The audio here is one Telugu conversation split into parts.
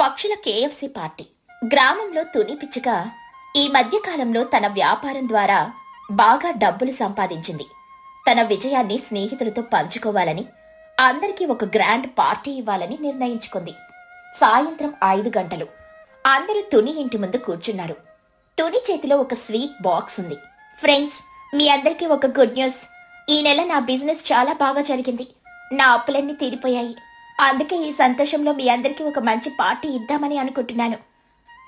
పక్షుల కేఎఫ్సి పార్టీ. గ్రామంలో తుని పిచ్చుక ఈ మధ్యకాలంలో తన వ్యాపారం ద్వారా బాగా డబ్బులు సంపాదించింది. తన విజయాన్ని స్నేహితులతో పంచుకోవాలని అందరికీ ఒక గ్రాండ్ పార్టీ ఇవ్వాలని నిర్ణయించుకుంది. సాయంత్రం ఐదు గంటలు అందరూ తుని ఇంటి ముందు కూర్చున్నారు. తుని చేతిలో ఒక స్వీట్ బాక్స్ ఉంది. ఫ్రెండ్స్ మీ అందరికీ ఒక గుడ్ న్యూస్. ఈ నెల నా బిజినెస్ చాలా బాగా జరిగింది. నా అప్పులన్నీ తీరిపోయాయి. అందుకే ఈ సంతోషంలో మీ అందరికీ ఒక మంచి పార్టీ ఇద్దామని అనుకుంటున్నాను.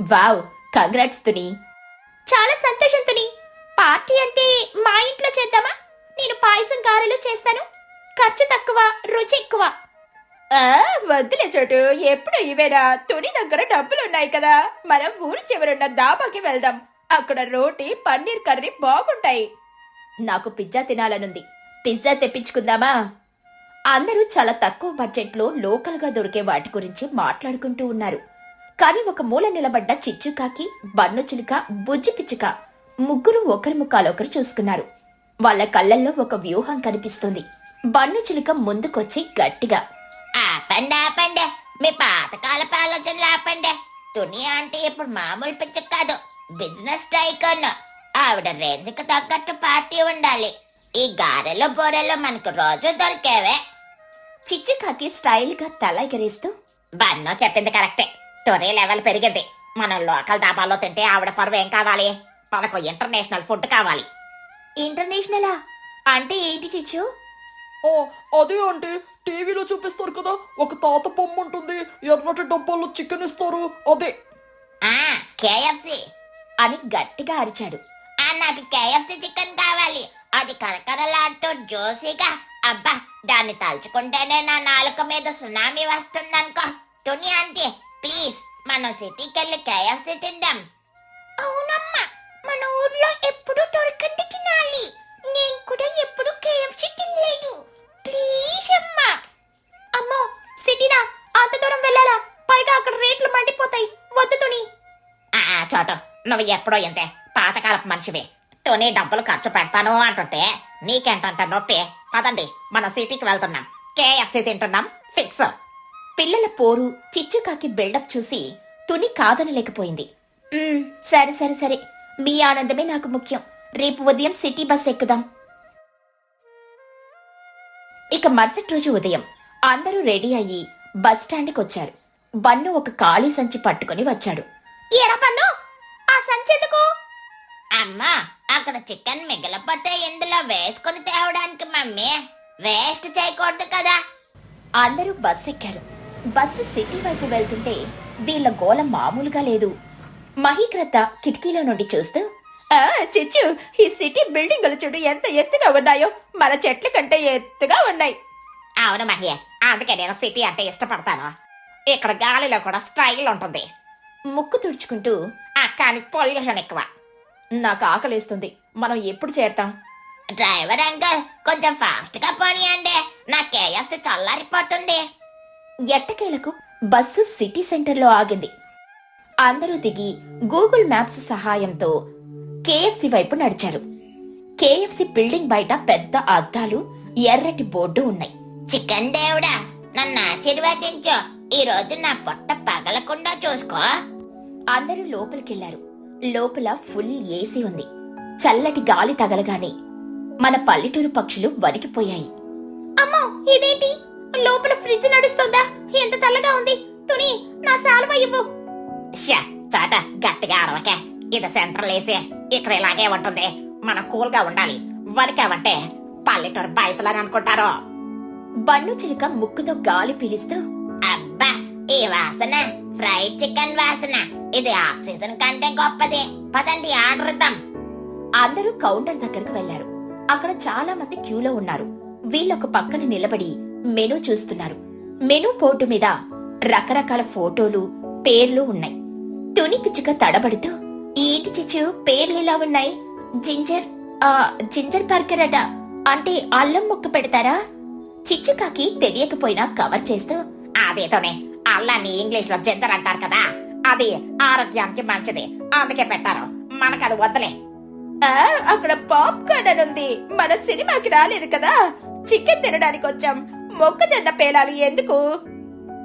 Wow congrats Tuni. చాలా సంతోషం తుని. పార్టీ అంటే మా ఇంట్లో చేద్దామా? నేను పాయసం గారెలు చేస్తాను. ఖర్చు తక్కువ రుచి ఎక్కువ. వద్దులే చోటు. ఎప్పుడు ఇవేనా? తుని దగ్గర డబ్బులు ఉన్నాయి కదా. మనం ఊరు చివరున్న దాబాకి వెళ్దాం. అక్కడ రోటీ పన్నీర్ కర్రీ బాగుంటాయి. నాకు పిజ్జా తినాలనుంది. పిజ్జా తెప్పించుకుందామా? అందరూ చాలా తక్కువ బడ్జెట్లో లోకల్గా దొరికే వాటి గురించి మాట్లాడుకుంటూ ఉన్నారు. కానీ ఒక మూల నిలబడ్డ చిచ్చుకాకి బన్ను చిలుక బుజ్జి పిచ్చుక ముగ్గురు ఒకరి ముఖాలొకరు చూసుకున్నారు. వాళ్ళ కళ్ళల్లో ఒక వ్యూహం కనిపిస్తుంది. బన్ను చిలుక ముందుకొచ్చి గట్టిగా ఆపండి ఆపండి. మీ పాతకాలపు ఆలోచనలు ఆపండి తుని అంటే ఇప్పుడు మామూలు పిచ్చ కాదు బిజినెస్ టైకన్ ఆవిడ రేంజ్కి తగ్గట్టు పార్టీ ఉండాలి. ఈ గారెలు బోరెలో మనకు రోజు దొరికేవే. చిచ్చుకాకి స్టైల్గా తల ఎగరేస్తూ బన్నో చెప్పింది కరెక్టే. తుని లెవెల్ పెరిగింది. మనం లోకల్ దాబాలో తింటే ఆవిడ పరువు ఏం కావాలి? మనకు ఇంటర్నేషనల్ ఫుడ్ కావాలి. ఇంటర్నేషనలా? అంటే ఏంటి చిచ్చు? ఓ అదే అంటే టీవీలో చూపిస్తారు కదా. ఒక తాత బొమ్మ ఉంటుంది. ఎర్రటి డబ్బాల్లో చికెన్ ఇస్తారు. అదే. ఆ కేఎఫ్సి అని గట్టిగా అరిచాడు. ఆ నాకు కేఎఫ్సి చికెన్ కావాలి. అది కరకరలాడుతూ జ్యూసీగా అబ్బా దాన్ని తలుచుకుంటేనే నా నాలుక మీద సునామీ వస్తుందనుకో. తుని ఆంటీ ప్లీజ్ మనం సిటీకి వెళ్ళి కేఎఫ్సి తిందాం. అవునమ్మా మన ఊర్లో ఎప్పుడు దొరకంది తినాలి. నేను కూడా ఎప్పుడు కేఎఫ్సి తినలేదు ప్లీజ్ అమ్మా. అమ్మో సిటీనా? అంత దూరం వెళ్ళాలా? పైగా అక్కడ రేట్లు మండిపోతాయి. వద్దు తుని. ఆ చోటు. నువ్వు ఎప్పుడో ఇంతే. పాతకాలపు మనిషివి. తుని డబ్బులు ఖర్చు పెడతాను అంటుంటే నీకెంతంత నొప్పి? పదండి మన సిటీకి వెళ్తున్నాం. కేఎఫ్సి తింటున్నాం. ఫిక్స్ పిల్లల పోరు చిచ్చుకాకి బిల్డప్ చూసి తుని కాదనలేకపోయింది. సరే సరే సరే. మీ ఆనందమే నాకు ముఖ్యం. రేపు ఉదయం సిటీ బస్ ఎక్కుదాం. ఇక మరుసటి రోజు ఉదయం అందరూ రెడీ అయ్యి బస్ స్టాండ్కి వచ్చారు బన్ను ఒక ఖాళీ సంచి పట్టుకొని వచ్చాడు. ఎరా బన్ను చికెన్ మిగిలిపోతే ఇందులో వేసుకుని తేవడానికి మమ్మీ. వేస్ట్ చేయకూడదు కదా. అందరూ బస్ ఎక్కారు. బస్సు సిటీ వైపు వెళ్తుంటే వీళ్ళ గోల మామూలుగా లేదు. మహీకృత కిటికీలో నుండి చూస్తూ "ఆ, చిచ్చు ఈ సిటీ బిల్డింగులు చూడు ఎంత ఎత్తుగా ఉన్నాయో. మన చెట్ల కంటే ఎత్తుగా ఉన్నాయి. అవును మహి అందుకే నేను సిటీ అంటే ఇష్టపడతాను. ఇక్కడ గాలిలో కూడా స్టైల్ ఉంటుంది. ముక్కు తుడుచుకుంటూ ఆ కానీ పొల్యూషన్ ఎక్కువ. నాకు ఆకలిస్తుంది. మనం ఎప్పుడు చేరతాం? డ్రైవర్ అంకుల్ కొంచెం ఫాస్ట్గా పోనీయండి. నా కేఎఫ్సి చల్లారిపోతుంది. ఎట్టకేలకు బస్సు సిటీ సెంటర్లో ఆగింది. అందరూ దిగి గూగుల్ మ్యాప్స్ సహాయంతో కేఎఫ్సి వైపు నడిచారు. కేఎఫ్సి బిల్డింగ్ బయట పెద్ద అద్దాలు ఎర్రటి బోర్డు ఉన్నాయి. చికెన్ దేవుడా నన్ను ఆశీర్వదించు. ఈ రోజు నా పొట్ట పగలకుండా చూసుకో. అందరూ లోపలికెళ్ళారు. లోపల ఫుల్ ఏసీ ఉంది. చల్లటి గాలి తగలగానే మన పల్లెటూరు పక్షులు వణికిపోయాయి. అమ్మో ఇదేంటి? లోపల ఫ్రిడ్జ్ నడుస్తుందా? ఎంత చల్లగా ఉంది. తుని నా సాల్వ ఇవ్వు. షా చాట గట్టిగా అరవకే. ఇది సెంట్రల్ ఏసే ఇక్కడ ఇలాగే ఉంటుంది. మనం కూల్గా ఉండాలి. వణికావంటే పల్లెటూరు బయతలని అనుకుంటారు. బన్ను చిలుక ముక్కుతో గాలి పీలిస్తూ అబ్బా ఈ వాసన ఫ్రైడ్ చికెన్ వాసన. ఇది ఆక్సిజన్ కంటే గొప్పది. పదండి ఆర్డర్ ఇద్దాం. అందరూ కౌంటర్ దగ్గరకు వెళ్ళారు అక్కడ చాలా మంది క్యూలో ఉన్నారు. వీళ్ళొక పక్కన నిలబడి మెనూ చూస్తున్నారు. మెనూ బోర్డు మీద రకరకాల ఫోటోలు పేర్లు ఉన్నాయి. తుని పిచ్చుక తడబడుతూ ఏంటి చిచ్చు పేర్లు ఇలా ఉన్నాయి? జింజర్ ఆ జింజర్ బర్గర్ అట. అంటే అల్లం ముక్క పెడతారా? చిచ్చుకాకి తెలియకపోయినా కవర్ చేస్తూ అదేతోనే అల్లాన్ని ఇంగ్లీష్లో జింజర్ అంటారు కదా. అది ఆరోగ్యానికి మంచిది. అందుకే పెట్టారు. మనకది వద్దలే. అక్కడ పాప్కార్న్ అని ఉంది. మనం సినిమాకి రాలేదు కదా. చికెన్ తినడానికి వచ్చాం. మొక్కజొన్న పేలాలు ఎందుకు?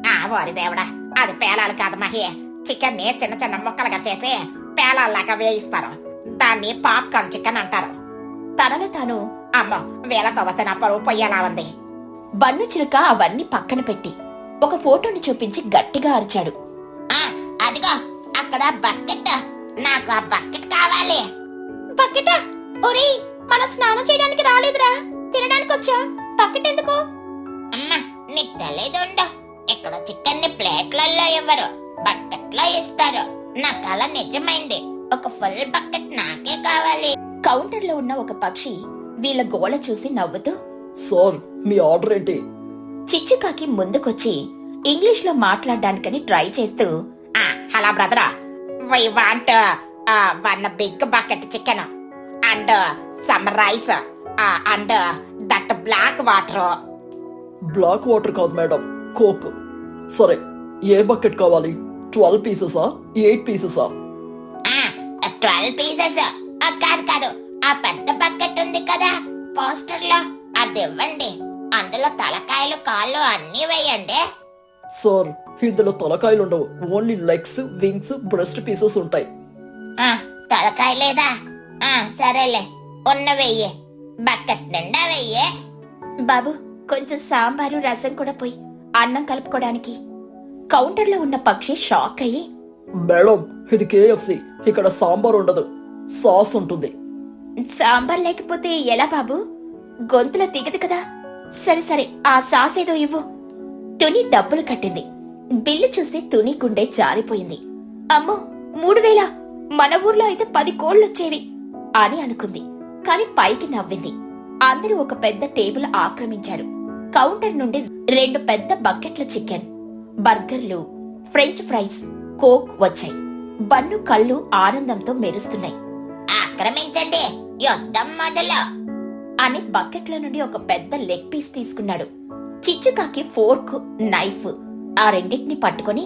ఆ వారి దేవుడా అది పేలాలు కాదు మహి. చికెన్ని చిన్న చిన్న ముక్కలుగా చేసి పేలాల్లాగా వేయిస్తారు. దాన్ని పాప్కార్న్ చికెన్ అంటారు. తనలో తాను అమ్మో వేలతో వస్తే నా పరువు పొయ్యేలా ఉంది. బన్ను చిలుక అవన్నీ పక్కన పెట్టి ఒక ఫోటోని చూపించి గట్టిగా అరిచాడు. ఆ, అదిగో అక్కడ బకెట్. నాకు ఆ బకెట్ కావాలి. బకెటా ఒరేయ్ మన స్నానం చేయడానికి రాలేదురా. తినడానికి వచ్చా? బకెట్ ఎందుకు అమ్మ నీకు తెలియదుండు ఇక్కడ చికెన్ని ప్లేట్లలో ఇవ్వరు. బకెట్లో ఇస్తారు. నా కళ నిజమైంది. ఒక ఫుల్ బకెట్ నాకే కావాలి. కౌంటర్లో ఉన్న ఒక పక్షి వీళ్ళ గోల చూసి నవ్వుతూ సార్ మీ ఆర్డర్ ఏంటి? చిచ్చుకాకి ముందుకొచ్చి ఇంగ్లీష్లో మాట్లాడడానికని ట్రై చేస్తూ ఆ hello brother why want one big bucket chicken and some rice and that black water. Black water కాదు మేడం కోక్. సరే ఏ బకెట్ కావాలి? ట్వెల్వ్ పీసెసా ఎయిట్ పీసెసా ట్వెల్వ్ పీసెస్. కాదు కాదు. ఆ పెద్ద బకెట్ ఉంది కదా పోస్టర్లో అది ఇవ్వండి. అందులో తలకాయలు కాళ్ళు అన్ని వేయండి. సార్ ఇందులో తలకాయలు ఉండవు only legs wings breast pieces ఉంటాయి. తలకాయ లేదా? ఆ, సరేలే ఉన్న వెయ్యి. బకెట్ నిండా వెయ్యి. బాబు కొంచెం సాంబారు రసం కూడా పోయి అన్నం కలుపుకోవడానికి. కౌంటర్లో ఉన్న పక్షి షాక్ అయ్యి మేడం ఇది కేఎఫ్సి ఇక్కడ సాంబార్ ఉండదు. సాస్ ఉంటుంది. సాంబార్ లేకపోతే ఎలా బాబు? గొంతులో దిగదు కదా. సరే సరే ఆ సాస్ ఏదో ఇవ్వు. తుని డబ్బులు కట్టింది. బిల్లు చూసి తుని గుండె జారిపోయింది. అమ్మో మూడు వేల? మన ఊర్లో అయితే పది కోళ్ళొచ్చేవి అని అనుకుంది. కాని పైకి నవ్వింది. అందరూ ఒక పెద్ద టేబుల్ ఆక్రమించారు. కౌంటర్ నుండి రెండు పెద్ద బకెట్ల చికెన్ బర్గర్లు ఫ్రెంచ్ ఫ్రైస్ కోక్ వచ్చాయి. బన్ను కళ్ళు ఆనందంతో మెరుస్తున్నాయి. ఆక్రమించండి యుద్ధం మొదలు అని బకెట్ల నుండి ఒక పెద్ద లెగ్ పీస్ తీసుకున్నాడు. చిచ్చుకాకి ఫోర్క్ నైఫ్ ఆ రెండింటిని పట్టుకొని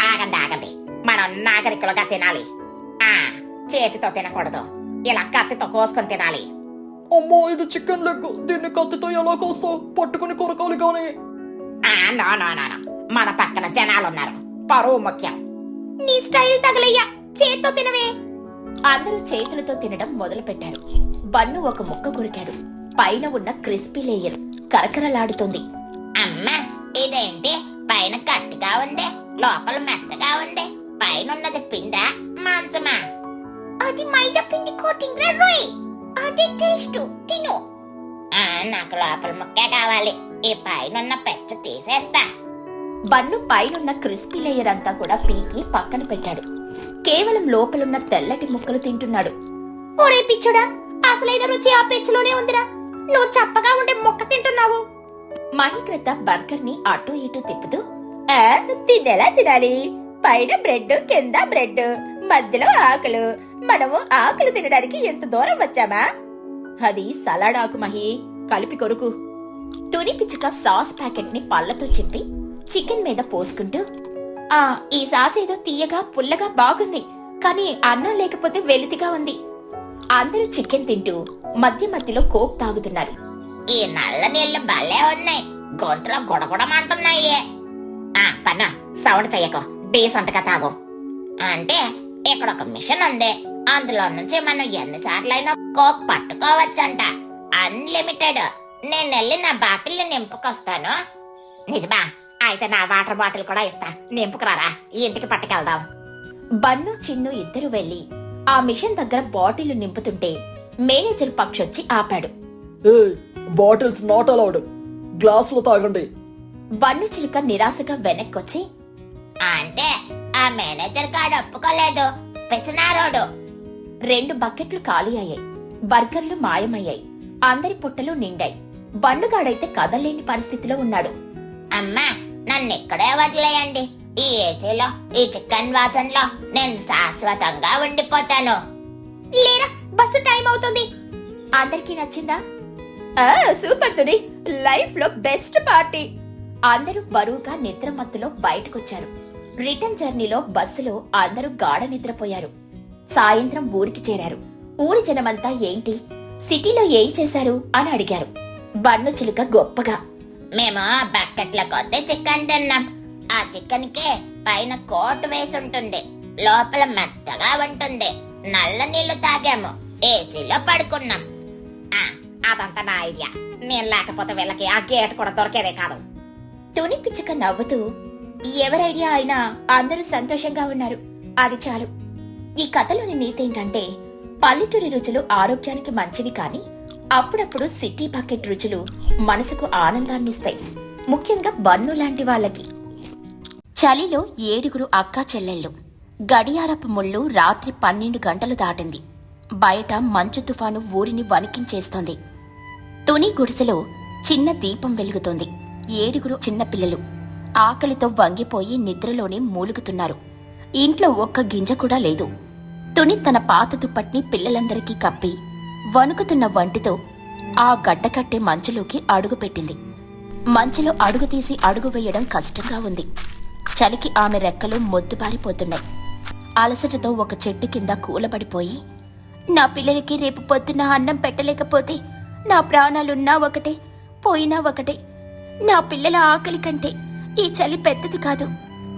ఆగండి ఆగండి. మనం నాగరికులుగా తినాలి. చేతితో తినకూడదు. ఇలా కత్తితో కోసుకొని తినాలి. అమ్మో ఇది చికెన్ లెగ్. దీన్ని కత్తితో ఎలా కోస్తావు పట్టుకుని కొరకాలి గాని. ఆ నో నో నో నో. మన పక్కన జనాలు ఉన్నారు పరువు ముఖ్యం. నీ స్టైల్ తగలయ్యా. చేత్తో తినవే. అందరూ చేతులతో తినడం మొదలు పెట్టారు బన్ను ఒక ముక్క కొరికాడు. పైన ఉన్న క్రిస్పీ లేయర్ కరకరలాడుతుంది. అమ్మ ఇదేంటి? పైన గట్టిగా ఉంది లోపల మెత్తగా ఉంది. పైన ఉన్నది పిండ మాంసమా? అది మైదా పిండి కోటింగ్ రోయ్ అది టేస్ట్ తిను. ఆ, నాకు లోపల ముక్కే కావాలి. ఈ పైన ఉన్న పెచ్చ తీసేస్తా. బన్ను పైనున్న క్రిస్పీ లేయర్ అంతా కూడా పీకి పక్కన పెట్టాడు. కేవలం లోపలున్న తెల్లటి ముక్కలు తింటున్నాడు. ఒరే పిచ్చుడా అసలైన రుచి ఆ పెచ్చులోనే ఉందిరా. నువ్వు చప్పగా ఉండే మొక్క తింటున్నావు. మహికృత బర్గర్ని అటు ఇటు తిప్పుతూ "ఆ, తినేలా తినాలి. పైన బ్రెడ్ కింద బ్రెడ్ మధ్యలో ఆకులు. మనము ఆకులు తినడానికి ఎంత దూరం వచ్చామా? అది సలాడ్ ఆకు మహి. కలిపి కొరుకు. తుని పిచ్చుక సాస్ ప్యాకెట్ని పళ్ళతో చెప్పి చికెన్ మీద పోసుకుంటూ ఆ ఈ సాస్ ఏదో తీయగా పుల్లగా బాగుంది కానీ అన్నం లేకపోతే వెలితిగా ఉంది. అందరూ చికెన్ తింటూ మధ్య మధ్యలో కోక్ తాగుతున్నారు. ఈ నల్ల నీళ్ళు భలే ఉన్నాయి గొంతులో గొడగొడమంటున్నాయే. ఆ పన్న సవడ చెయ్యకో. డీసెంట్గా తాగు. అంటే ఇక్కడ ఒక మిషన్ ఉంది. అందులో నుంచి మనం ఎన్నిసార్లైనా కోక్ పట్టుకోవచ్చంట. అన్లిమిటెడ్ నేను వెళ్ళి నా బాటిల్ నింపుకొస్తాను. నిజమా? అయితే నా వాటర్ బాటిల్ కూడా ఇస్తా. నింపుకురారా ఇంటికి పట్టుకెళ్దాం. బన్ను చిన్ను ఇద్దరు వెళ్ళి ఆ మిషన్ దగ్గర బాటిల్ నింపుతుంటే మేనేజర్ పక్షొచ్చి ఆపాడు. Hey bottles not allowed. గ్లాసులో తాగండి. బన్ను చిలుక నిరాశగా వెనక్కొచ్చి అంటే ఆ మేనేజర్ కాడు ఒప్పుకోలేదు. పిచ్చినారోడు రెండు బకెట్లు ఖాళీ అయ్యాయి. బర్గర్లు మాయమయ్యాయి. అందరి పుట్టలు నిండాయి. బండుగాడైతే కదలేని పరిస్థితిలో ఉన్నాడు. అమ్మా నన్ను ఇక్కడే వదిలేయండి. ఈ ఏసీలో ఈ చికెన్ వాసనలో నేను శాశ్వతంగా ఉండిపోతాను. లేరా బస్సు టైం అవుతుంది. అందరికీ నచ్చిందా? ఆ సూపర్ తుని లైఫ్లో బెస్ట్ పార్టీ. అందరూ బరువుగా నిద్రమత్తులో బయటకొచ్చారు. రిటర్న్ జర్నీలో బస్సులో అందరూ గాఢ నిద్రపోయారు. సాయంత్రం ఊరికి చేరారు. ఊరి జనమంతా ఏంటి? సిటీలో ఏం చేశారు? అని అడిగారు. బన్ను చిలుక గొప్పగా. మేము బకెట్ల కొత్త చికెన్ తిన్నాం. ఆ చికెన్కి పైన కోట్ వేసి ఉంటుంది లోపల మెత్తగా ఉంటుంది. నల్ల నీళ్ళు తాగాము. ఏసీలో పడుకున్నాం. ఆ, అదంతా నా ఐడియా. నేను లేకపోతే వీళ్ళకి ఆ గేట్ కూడా దొరికేదే కాదు. తుని పిచ్చుక నవ్వుతూ ఎవరి ఐడియా అయినా అందరూ సంతోషంగా ఉన్నారు. అది చాలు. ఈ కథలోని నీతి ఏంటంటే పల్లెటూరి రుచులు ఆరోగ్యానికి మంచివి కానీ అప్పుడప్పుడు సిటీ బకెట్ రుచులు మనసుకు ఆనందాన్నిస్తాయి. ముఖ్యంగా బన్ను లాంటి వాళ్ళకి. చలిలో ఏడుగురు అక్కా చెల్లెళ్ళు. గడియారపు ముళ్ళు రాత్రి పన్నెండు గంటలు దాటింది. బయట మంచు తుఫాను ఊరిని వణికించేస్తోంది. తుని గుడిసెలో చిన్న దీపం వెలుగుతోంది. ఏడుగురు చిన్నపిల్లలు. ఆకలితో వంగిపోయి నిద్రలోనే మూలుగుతున్నారు. ఇంట్లో ఒక్క గింజ కూడా లేదు. తుని తన పాత దుప్పట్ని పిల్లలందరికీ కప్పి వణుకుతున్న వంటితో ఆ గడ్డకట్టే మంచులోకి అడుగుపెట్టింది. మంచులో అడుగు తీసి అడుగు వేయడం కష్టంగా ఉంది. చలికి ఆమె రెక్కలు మొద్దుబారిపోతున్నాయి. అలసటతో ఒక చెట్టు కింద కూలబడిపోయి నా పిల్లలకి రేపు పొద్దున అన్నం పెట్టలేకపోతే నా ప్రాణాలున్నా ఒకటే పోయినా ఒకటే నా పిల్లల ఆకలి కంటే ఈ చలి పెద్దది కాదు.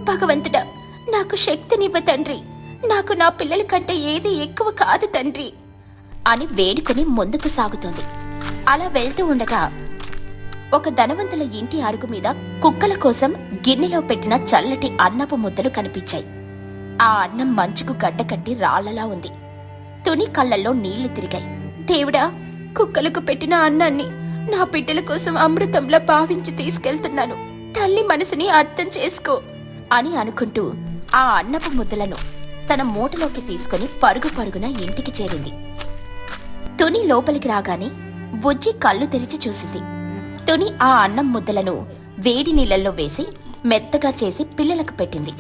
భగవంతుడా నాకు శక్తినివ్వ తండ్రి. నాకు నా పిల్లల కంటే ఏది ఎక్కువ కాదు తండ్రి. అని వేడుకొని ముందుకు సాగుతోంది. అలా వెళ్తూ ఉండగా ఒక ధనవంతుల ఇంటి అరుగు మీద కుక్కల కోసం గిన్నెలో పెట్టిన చల్లటి అన్నపు ముద్దలు కనిపించాయి. ఆ అన్నం మంచుకు గడ్డకట్టి రాళ్ళలా ఉంది. తుని కళ్ళల్లో నీళ్ళు తిరిగాయి. దేవుడా కుక్కలకు పెట్టిన అన్నాన్ని నా బిడ్డల కోసం అమృతంలా భావించి తీసుకెళ్తున్నాను. తల్లి మనసుని అర్థం చేసుకో అని అనుకుంటూ ఆ అన్నపు ముద్దలను తన మూటలోకి తీసుకుని పరుగు పరుగున ఇంటికి చేరింది. తుని లోపలికి రాగానే బుజ్జి కళ్ళు తెరిచి చూసింది. తుని ఆ అన్నం ముద్దలను వేడి నీళ్ళల్లో వేసి మెత్తగా చేసి పిల్లలకు పెట్టింది.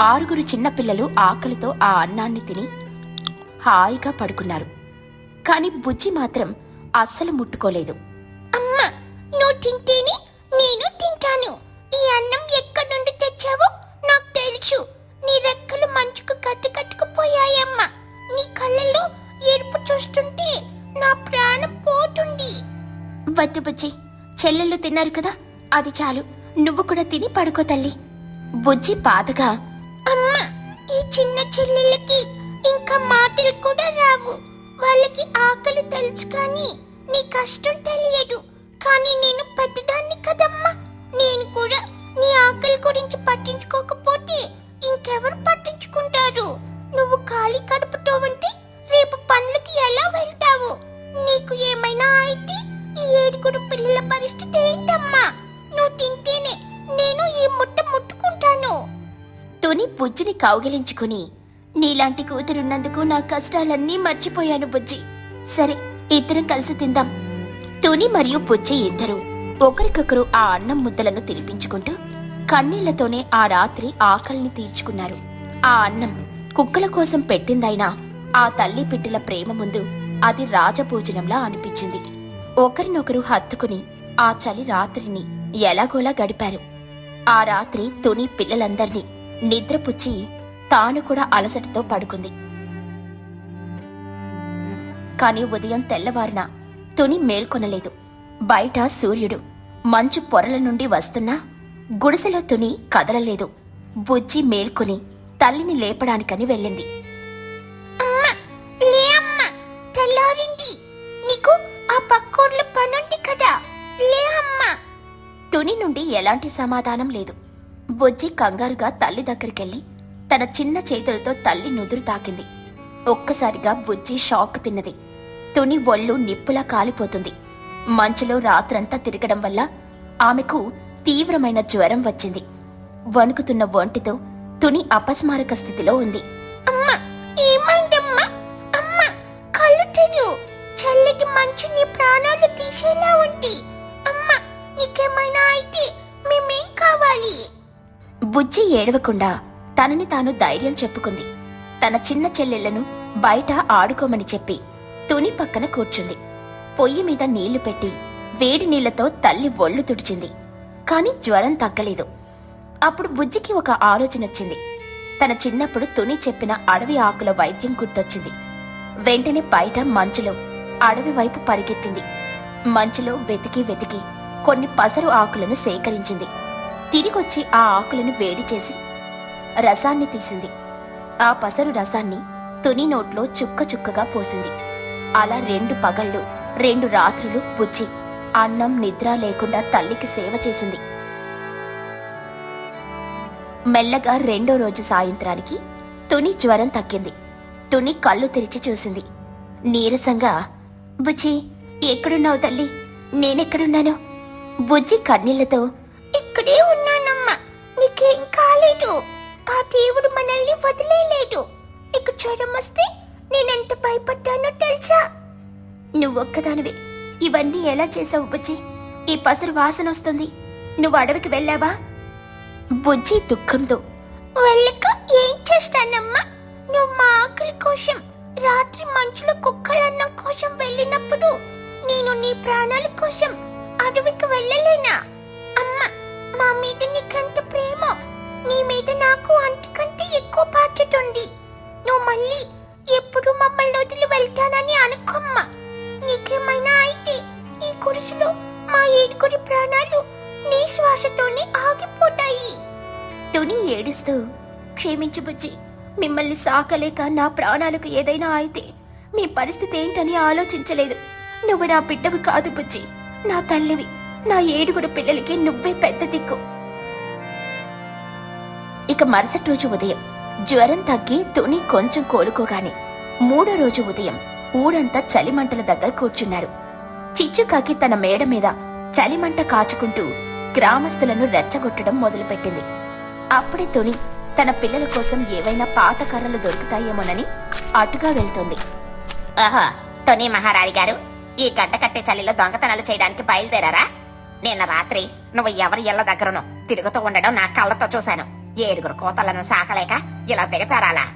ఆరుగురు చిన్నపిల్లలు ఆకలితో ఆ అన్నాన్ని తిని హాయిగా పడుకున్నారు. కాని బుజ్జి మాత్రం అస్సలు ముట్టుకోలేదు. అమ్మా నువ్వు తింటేనే వద్దు బుజ్జి చెల్లెళ్ళు తిన్నారు కదా అది చాలు. నువ్వు కూడా తిని పడుకో తల్లి. బుజ్జి బాధగా అమ్మా ఈ చిన్న చెల్లెళ్ళకి ఇంకా మాటలు కూడా రావు. వాళ్ళకి ఆకలి తెలుసు కానీ నీ కష్టం తెలియదు. కానీ నేను పెద్దదాన్ని కదమ్మా. నేను కూడా నీ ఆకలి గురించి పట్టించుకోక కౌగిలించుకుని నీలాంటి కూతురున్నందుకు నా కష్టాలన్నీ మర్చిపోయాను బుజ్జి. సరే ఇద్దరం కలిసి తిందాం. తుని మరియు బుజ్జి ఇద్దరు ఒకరికొకరు ఆ అన్నం ముద్దలను తినిపించుకుంటూ కన్నీళ్ళతోనే ఆ రాత్రి ఆకలిని తీర్చుకున్నారు. ఆ అన్నం కుక్కల కోసం పెట్టిందైనా ఆ తల్లి పిట్టిల ప్రేమ ముందు అది రాజభోజనంలా అనిపించింది. ఒకరినొకరు హత్తుకుని ఆ చలి రాత్రిని ఎలాగోలా గడిపారు. ఆ రాత్రి తుని పిల్లలందర్నీ నిద్రపుచ్చి తాను కూడా అలసటతో పడుకుంది. కాని ఉదయం తెల్లవారిన తుని మేల్కొనలేదు. బయట సూర్యుడు మంచు పొరల నుండి వస్తున్నా గుడిసెలో తుని కదలలేదు. బుజ్జి మేల్కొని తల్లిని లేపడానికని వెళ్ళింది. అమ్మా లే అమ్మా తెల్లారింది. నీకు ఆ పక్కూర్లో పనుంది కదా. లే అమ్మా. తుని నుండి ఎలాంటి సమాధానం లేదు. బుజ్జి కంగారుగా తల్లి దగ్గరికెళ్ళి తన చిన్న చేతులతో తల్లి నుదురు తాకింది. ఒక్కసారిగా బుజ్జి షాక్ తిన్నది. తుని ఒళ్ళు నిప్పులా కాలిపోతుంది. మంచులో రాత్రంతా తిరగడం వల్ల ఆమెకు తీవ్రమైన జ్వరం వచ్చింది. వణుకుతున్న ఒంటితో తుని అపస్మారక స్థితిలో ఉంది. బుజ్జి ఏడవకుండా తనని తాను ధైర్యం చెప్పుకుంది. తన చిన్న చెల్లెళ్ళను బయట ఆడుకోమని చెప్పి తుని పక్కన కూర్చుంది. పొయ్యి మీద నీళ్ళు పెట్టి వేడి నీళ్ళతో తల్లి ఒళ్ళు తుడిచింది. కాని జ్వరం తగ్గలేదు. అప్పుడు బుజ్జికి ఒక ఆలోచనొచ్చింది తన చిన్నప్పుడు తుని చెప్పిన అడవి ఆకుల వైద్యం గుర్తొచ్చింది. వెంటనే బయట మంచులో అడవి వైపు పరిగెత్తింది. మంచులో వెతికి వెతికి కొన్ని పసరు ఆకులను సేకరించింది. తిరిగొచ్చి ఆ ఆకులను వేడి చేసి రసాన్ని తీసింది. ఆ పసరు రసాన్ని తుని నోట్లో చుక్క చుక్కగా పోసింది. అలా రెండు పగళ్ళు రెండు రాత్రులు బుజ్జి అన్నం నిద్ర లేకుండా తల్లికి సేవ చేసింది. మెల్లగా రెండో రోజు సాయంత్రానికి తుని జ్వరం తగ్గింది. తుని కళ్ళు తెరిచి చూసింది. నీరసంగా బుజ్జి ఎక్కడున్నావు తల్లి? నేనెక్కడున్నాను? బుజ్జి కన్నీళ్ళతో ఇక్కడే ఉన్నానమ్మా. నీకేం కాలేదు. ఆ దేవుడు మనల్ని వదిలేయలేదు నీకు జ్వరం వస్తే నేనెంత భయపడ్డానో తెలుసా? నువ్వొక్కదానివే ఇవన్నీ ఎలా చేసావు బుజ్జి? ఈ పసరు వాసన వస్తుంది. నువ్వు అడవికి వెళ్ళావా? బుజ్జి దుఃఖంతో వెళ్ళక ఏం చేస్తానమ్మా? నువ్వు మా ఆకలి కోసం రాత్రి మంచులో కుక్కలన్నం కోసం వెళ్ళినప్పుడు నేను నీ ప్రాణాల కోసం అడవికి వెళ్ళలేనా? మా మీద నీకంత ప్రేమ. నీ మీద నాకు అంతకంటే ఎక్కువ బాధ్యత ఉంది. నువ్వు మళ్ళీ ఎప్పుడు మమ్మల్ని వదిలి వెళ్తానని అనుకోమ్మా. నీకేమైనా అయితే ఈ గుడిసెలో మా ఏడుగురి ప్రాణాలు నీ శ్వాసతోనే ఆగిపోతాయి. తుని ఏడుస్తూ క్షమించు బుజ్జి మిమ్మల్ని సాకలేక నా ప్రాణాలకు ఏదైనా అయితే మీ పరిస్థితి ఏంటని ఆలోచించలేదు. నువ్వు నా బిడ్డవి కాదు బుజ్జి నా తల్లివి. నా ఏడుగురు పిల్లలకి నువ్వే పెద్ద దిక్కు. ఇక మరుసటి రోజు ఉదయం జ్వరం తగ్గి తుని కొంచెం కోలుకోగానే మూడో రోజు ఉదయం ఊరంతా చలిమంటల దగ్గర కూర్చున్నారు. చిచ్చుకాకి తన మేడ మీద చలిమంట కాచుకుంటూ గ్రామస్తులను రెచ్చగొట్టడం మొదలుపెట్టింది. అప్పుడే తుని తన పిల్లల కోసం ఏవైనా పాత కర్రలు దొరుకుతాయేమోనని అటుగా వెళ్తోంది. ఆహా టోనీ మహారాణి గారు ఈ గడ్డ కట్టే చలిలో దొంగతనాలు చేయడానికి బయలుదేరారా? నిన్న రాత్రి నువ్వు ఎవరి ఇళ్ళ దగ్గరను తిరుగుతూ ఉండడం నా కళ్ళతో చూశాను. ఏడుగురు కోతలను సాకలేక ఇలా దిగచారాలా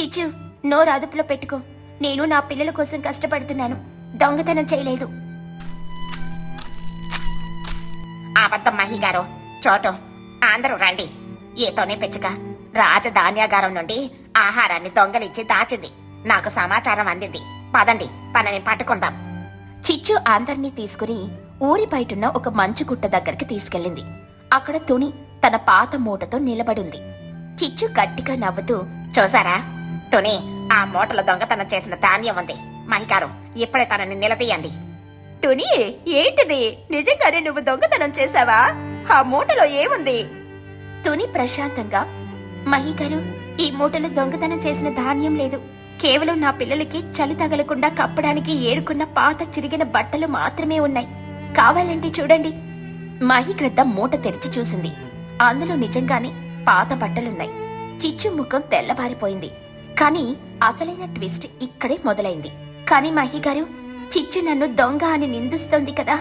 చిచ్చు నోరు అదుపులో పెట్టుకో. నేను నా పిల్లల కోసం కష్టపడుతున్నాను. దొంగతనం చేయలేదు. అబద్ధం మహి గారు చోటు. అందరూ రండి. ఈతోనే పిచ్చుక రాజధాన్యాగారం నుండి ఆహారాన్ని దొంగలించి దాచింది. నాకు సమాచారం అందింది. పదండి తనని పట్టుకుందాం. చిచ్చు అందర్నీ తీసుకుని ఊరి బయటున్న ఒక మంచు గుట్ట దగ్గరికి తీసుకెళ్ళింది. అక్కడ తుని తన పాత మూటతో నిలబడుంది. చిచ్చు గట్టిగా నవ్వుతూ చూసారా? తుని ఆ మూటలో దొంగతనం చేసిన ధాన్యం ఉంది. మహికారు ఇప్పుడే తనని నిలదీయండి. తుని ఏంటిది? నిజంగానే నువ్వు దొంగతనం చేశావా? ఆ మూటలో ఏముంది? తుని ప్రశాంతంగా మహికారు ఈ మూటలో దొంగతనం చేసిన ధాన్యం లేదు. కేవలం నా పిల్లలకి చలి తగలకుండా కప్పడానికి ఏరుకున్న పాత చిరిగిన బట్టలు మాత్రమే ఉన్నాయి. కావాలంటే చూడండి. మహిగ్రద్ద మూట తెరిచి చూసింది. అందులో నిజంగానే పాత బట్టలున్నాయి. చిచ్చు ముఖం తెల్లబారిపోయింది. కానీ అసలైన ట్విస్ట్ ఇక్కడే మొదలైంది. కానీ మహిగారు చిచ్చు నన్ను దొంగ అని నిందిస్తోంది కదా.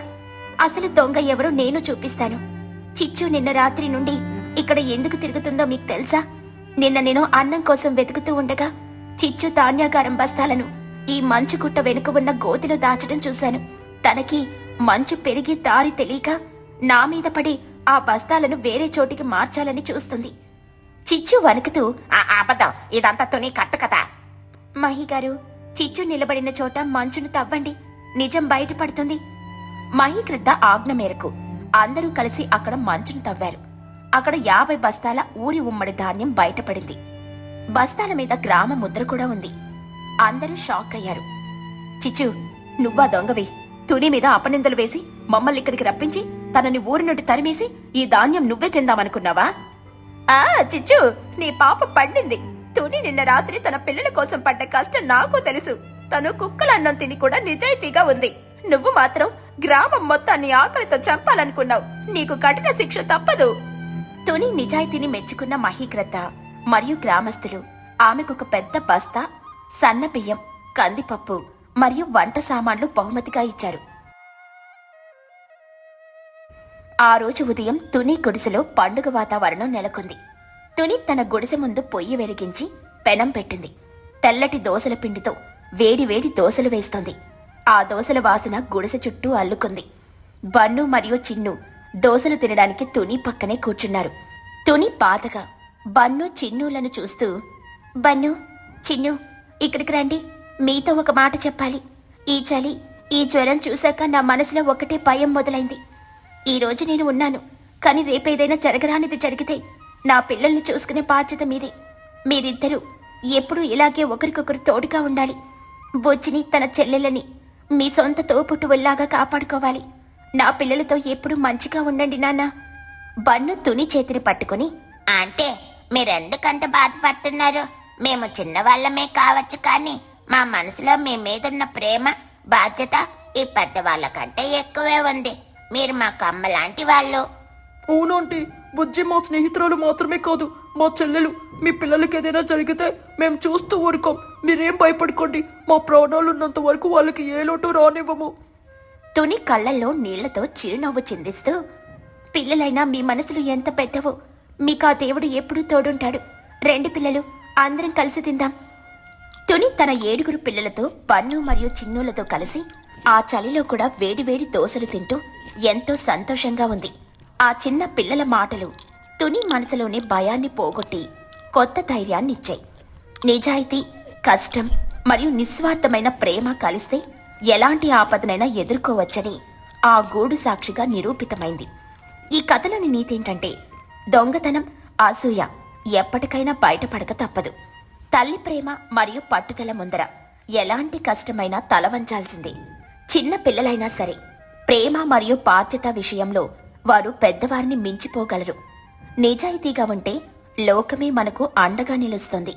అసలు దొంగ ఎవరో నేను చూపిస్తాను. చిచ్చు నిన్న రాత్రి నుండి ఇక్కడ ఎందుకు తిరుగుతుందో మీకు తెలుసా? నిన్న నేను అన్నం కోసం వెతుకుతూ ఉండగా చిచ్చు ధాన్యాగారం బస్తాలను ఈ మంచు గుట్ట వెనుక ఉన్న గోతిలో దాచడం చూశాను. తనకి మంచు పెరిగి దారి తెలియక నా మీద పడి ఆ బస్తాలను వేరే చోటికి మార్చాలని చూస్తుంది. చిచ్చు వణుకుతూ ఆ అబద్ధం. ఇదంతా తుని కట్టు కదా మహిగారు చిచ్చు నిలబడిన చోట మంచును తవ్వండి. నిజం బయటపడుతుంది. మహిగ్రద్ద ఆజ్ఞ మేరకు అందరూ కలిసి అక్కడ మంచును తవ్వారు. అక్కడ యాభై బస్తాల ఊరి ఉమ్మడి ధాన్యం బయటపడింది. బస్తాల మీద గ్రామ ముద్ర కూడా ఉంది. అందరూ షాక్ అయ్యారు చిచ్చు నువ్వా దొంగవి? తుని మీద అపనిందలు వేసి మమ్మల్ని ఇక్కడికి రప్పించి తనని ఊరి నుండి తరిమేసి ఈ ధాన్యం నువ్వే తిందామనుకున్నావా? ఆ చిచ్చు నీ పాప పండింది. తుని నిన్న రాత్రి తన పిల్లల కోసం పడ్డ కష్టం నాకు తెలుసు. తను కుక్కలన్నం తిని కూడా నిజాయితీగా ఉంది. నువ్వు మాత్రం గ్రామం మొత్తాన్ని ఆకలితో చంపాలనుకున్నావు. నీకు కఠిన శిక్ష తప్పదు. తుని నిజాయితీని మెచ్చుకున్న మహీకృత మరియు గ్రామస్తులు. ఆమెకొక పెద్ద బస్తా సన్న బియ్యం కందిపప్పు మరియు వంట సామాన్లు బహుమతిగా ఇచ్చారు. ఆ రోజు ఉదయం తుని గుడిసెలో పండుగ వాతావరణం నెలకొంది. తుని తన గుడిసె ముందు పొయ్యి వెలిగించి పెనం పెట్టింది. తెల్లటి దోసల పిండితో వేడివేడి దోసలు వేస్తోంది. ఆ దోసల వాసన గుడిసె చుట్టూ అల్లుకుంది. బన్ను మరియు చిన్ను దోసలు తినడానికి తుని పక్కనే కూర్చున్నారు. తుని పాతగా బన్ను చిన్నులను చూస్తూ బన్ను చిన్ను ఇక్కడికి రండి. మీతో ఒక మాట చెప్పాలి. ఈ చలి ఈ జ్వరం చూశాక నా మనసులో ఒకటే భయం మొదలైంది. ఈ రోజు నేను ఉన్నాను కానీ రేపేదైనా జరగరానిది జరిగితే నా పిల్లల్ని చూసుకునే బాధ్యత మీది. మీరిద్దరూ ఎప్పుడూ ఇలాగే ఒకరికొకరు తోడుగా ఉండాలి. బొచ్చిని తన చెల్లెలని మీ సొంత తోపుట్టువుల్లాగా కాపాడుకోవాలి. నా పిల్లలతో ఎప్పుడూ మంచిగా ఉండండి నాన్న. బన్ను తుని చేతిని పట్టుకుని అంటే మీరెందుకంత బాధపడుతున్నారు? మేము చిన్నవాళ్ళమే కావచ్చు కానీ మా మనసులో మీ మీదున్న ప్రేమ బాధ్యత ఈ పెద్దవాళ్ళ కంటే ఎక్కువే ఉంది. మీరు మాకు అమ్మ లాంటి వాళ్ళు. అవునంటీ బుజ్జి మా స్నేహితురాలు మాత్రమే కాదు మా చెల్లెలు మీ పిల్లలకి ఏదైనా జరిగితే మేము చూస్తూ ఊరుకోం. మీరేం భయపడుకోండి మా ప్రాణాలు ఉన్నంత వరకు వాళ్ళకి ఏ లోటు రానివ్వము. తుని కళ్ళల్లో నీళ్ళతో చిరునవ్వు చిందిస్తూ పిల్లలైనా మీ మనసులు ఎంత పెద్దవో మీకు ఆ దేవుడు ఎప్పుడూ తోడుంటాడు. రెండు పిల్లలు అందరం కలిసి తిందాం. తుని తన ఏడుగురు పిల్లలతో పన్ను మరియు చిన్నులతో కలిసి ఆ చలిలో కూడా వేడివేడి దోశలు తింటూ ఎంతో సంతోషంగా ఉంది. ఆ చిన్న పిల్లల మాటలు తుని మనసులోని భయాన్ని పోగొట్టి కొత్త ధైర్యాన్ని ఇచ్చాయి నిజాయితీ కష్టం మరియు నిస్వార్థమైన ప్రేమ కలిస్తే ఎలాంటి ఆపదనైనా ఎదుర్కోవచ్చని ఆ గూడు సాక్షిగా నిరూపితమైంది. ఈ కథలోని నీతేంటంటే దొంగతనం అసూయ ఎప్పటికైనా బయటపడక తప్పదు. తల్లి ప్రేమ మరియు పట్టుదల ముందర ఎలాంటి కష్టమైనా తలవంచాల్సిందే. చిన్న పిల్లలైనా సరే ప్రేమ మరియు బాధ్యత విషయంలో వారు పెద్దవారిని మించిపోగలరు. నిజాయితీగా ఉంటే లోకమే మనకు అండగా నిలుస్తుంది.